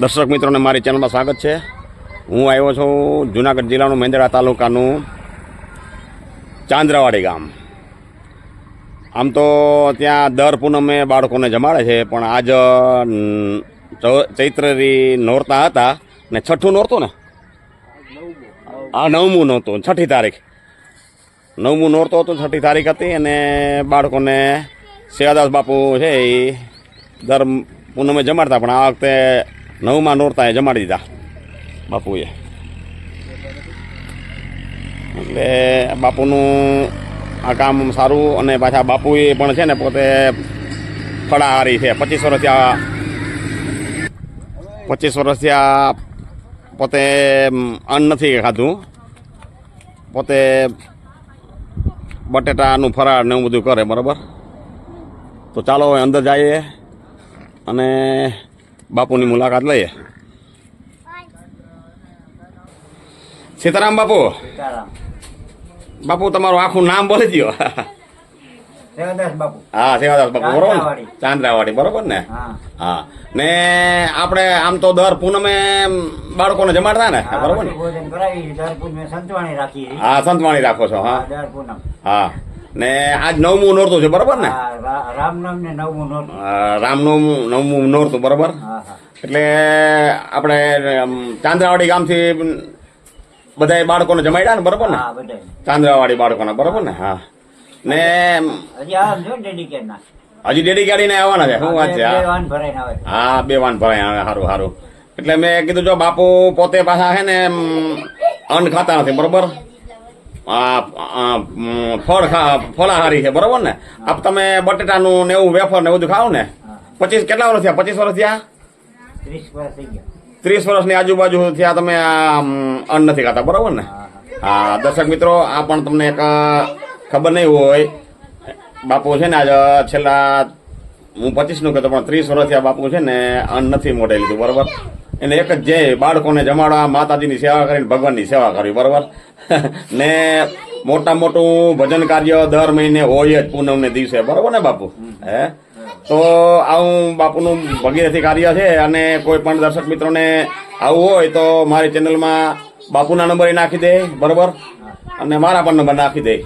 દર્શક મિત્રોને મારી ચેનલમાં સ્વાગત છે. હું આવ્યો છું જુનાગઢ જિલ્લાનું મેંદરા તાલુકાનું ચાંદ્રાવાડી ગામ. આમ તો ત્યાં દર પૂનમે બાળકોને જમાડે છે, પણ આજ ચૈત્રરી ચૈત્રી નોરતા હતા ને છઠ્ઠું નોરતું ને? આ નવમું નહોતું છઠ્ઠી તારીખ. નવમું નોરતું હતું, છઠ્ઠી તારીખ હતી અને બાળકોને સેવાદાસ બાપુ છે એ દર પૂનમે જમાડતા, પણ આ વખતે નવમાં નોરતા એ જમાડી દીધા બાપુએ. એટલે બાપુનું આ કામ સારું અને પાછા બાપુએ પણ છે ને પોતે ફળાહારી છે. પચીસ વર્ષથી આ પચીસ વર્ષથી આ પોતે અન્ન નથી ખાધું. પોતે બટેટાનું ફરાળ ને એવું બધું કરે, બરાબર? તો ચાલો હવે અંદર જઈએ અને બાપુની મુલાકાત લઈએ. સીતારામ બાપુ. બાપુ તમારું આખું નામ બોલી દો હા સેવાદાસ બાપુ બરોબર ચાંદ્રાવાડી. બરોબર ને? હા. ને આપણે આમ તો દર પૂનમે બાળકોને જમાડતા ને? બરોબર ને? હા સંતવાણી રાખો છો હા દર પૂનમ. હા. ને આજ નવમું નોરતું છે બરોબર ને? રામનામ ને નવમું નોરતું. અ, નવમું નોરતું બરોબર? એટલે આપણે ચાંદ્રાવાડી ગામથી બધા બાળકોને જમાડ્યા ને બરોબર ને? ચાંદ્રાવાડી બાળકોને બરોબર ને? હા. ને હજી ડેડી ગાડી ને ગાડીને આવવાના છે? શું વાત છે હા? બે વાન ભરાય આવે સારું સારું એટલે મેં કીધું જો બાપુ પોતે પાછા છે ને અન્ન ખાતા નથી બરોબર? ફળ ફળાહારી છે બરોબર ને? આપ તમે બટેટાનું ને એવું વેફર ને એવું બધું ખાવ ને? પચીસ કેટલા વર્ષ થયા? પચીસ વર્ષ થયા? ત્રીસ વર્ષ વર્ષની આજુબાજુ થયા તમે અન્ન નથી ખાતા બરોબર ને? હા દર્શક મિત્રો આ પણ તમને એક ખબર નહીં હોય. બાપુ છે ને આજ છેલ્લા હું પચીસનું કહેતો પણ ત્રીસ વર્ષથી આ બાપુ છે ને અન્ન નથી મોઢે લીધું બરોબર? એને એક જ જે બાળકોને જમાડવા, માતાજીની સેવા કરીને ભગવાનની સેવા કરવી, બરોબર? ને મોટા મોટું ભજન કાર્ય દર મહિને હોય જ પૂનમને દિવસે, બરોબર ને બાપુ? હે? તો આવું બાપુનું ભગીરથી કાર્ય છે અને કોઈ પણ દર્શક મિત્રોને આવું હોય તો મારી ચેનલમાં બાપુના નંબર નાખી દે, બરોબર? અને મારા પણ નંબર નાખી દે.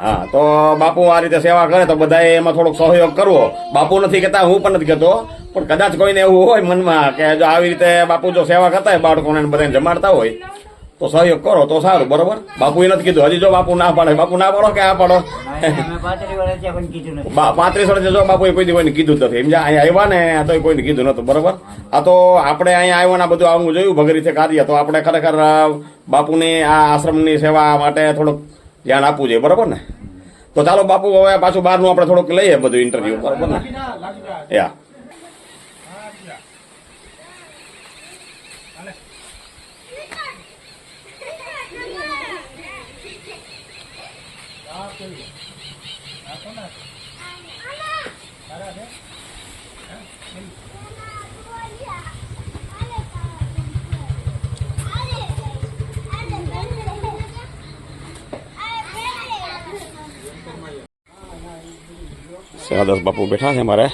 હા, તો બાપુ આ રીતે સેવા કરે તો બધાએ એમાં થોડોક સહયોગ કરવો. બાપુ નથી કહેતા, હું પણ નથી કહેતો. પણ કદાચ કોઈને એવું હોય મનમાં કે જો આવી રીતે બાપુ જો સેવા કરતા હોય બાળકોને બધાને જમાડતા હોય તો સહયોગ કરો તો સારું બરોબર? બાપુએ નથી કીધું હજી જો બાપુ ના પાડે બાપુ ના પાડો કે આ પાડો? પાંત્રીસ વર્ષ જો બાપુ કોઈ કોઈને કીધું નથી. સમજ્યા અહીંયા આવ્યા ને તો કોઈને કીધું નતું બરોબર? આ તો આપણે અહીંયા આવ્યા ને બધું આવું જોયું ભગરીતે કાર્ય તો આપણે ખરેખર બાપુની આ આશ્રમની સેવા માટે થોડુંક ધ્યાન આપવું જોઈએ બરોબર ને? તો ચાલો બાપુ હવે પાછું બહારનું આપણે થોડુંક લઈએ બધું ઇન્ટરવ્યુ બરોબર ને? યા. સેવાદાસ બાપુ બેઠા છે મારે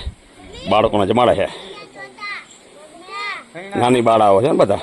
બાળકોને જમાડે છે નાની બાળાઓ છે ને બધા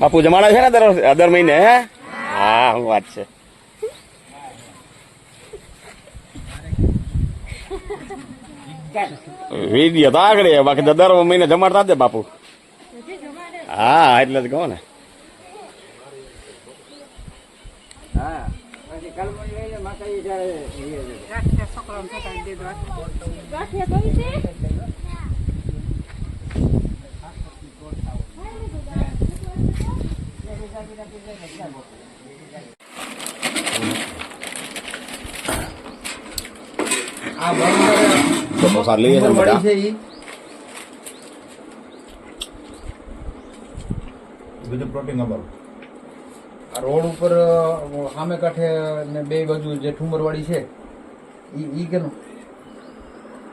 બાપુ જમાડે છે ને દર દર મહિને, હે? હા શું વાત છે. વીડિયો તો આગળ બાકી તો દર મહિને જમાડતા જ બાપુ. હા, એટલે જ કહો ને. હા પછી છે બધા બીજું પ્રોટીન નંબર આ રોડ ઉપર સામે કાંઠે ને બે બાજુ જે ઠુમરવાડી છે ઈ ઈ કેનું?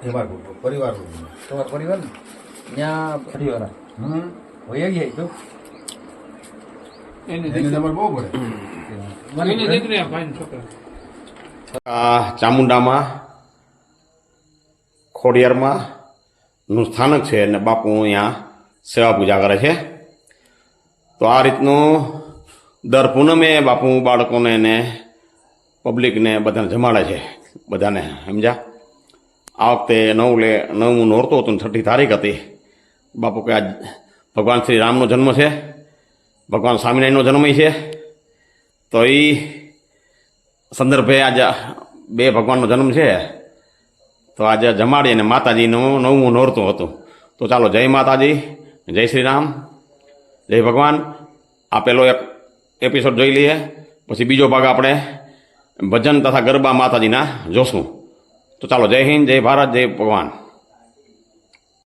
એ મારું પરિવાર તમારા પરિવાર ને ત્યાં પરિવાર હમ. હોય ગયા તો. એની નંબર બહુ પડે. આ ચામુંડામાં ખોડિયારમાં નું સ્થાનક છે અને બાપુ અહીંયા સેવા પૂજા કરે છે. તો આ રીતનું દર પૂનમે બાપુ બાળકોને ને પબ્લિકને બધાને જમાડે છે બધાને સમજ્યા? આ વખતે નવ લે નવમું નોરતું હતું ને છઠ્ઠી તારીખ હતી. બાપુ કે આજ ભગવાન શ્રી રામનો જન્મ છે, ભગવાન સ્વામિનારાયણનો જન્મ છે. તો એ સંદર્ભે આજે બે ભગવાનનો જન્મ છે. તો આજે જમાડી અને માતાજીનું નવમું નોરતું હતું. તો ચાલો જય માતાજી, જય શ્રી રામ, જય ભગવાન. આ પેલો એક એપિસોડ જોઈ લઈએ, પછી બીજો ભાગ આપણે ભજન તથા ગરબા માતાજીના જોશું. તો ચાલો જય હિન્દ, જય ભારત, જય ભગવાન.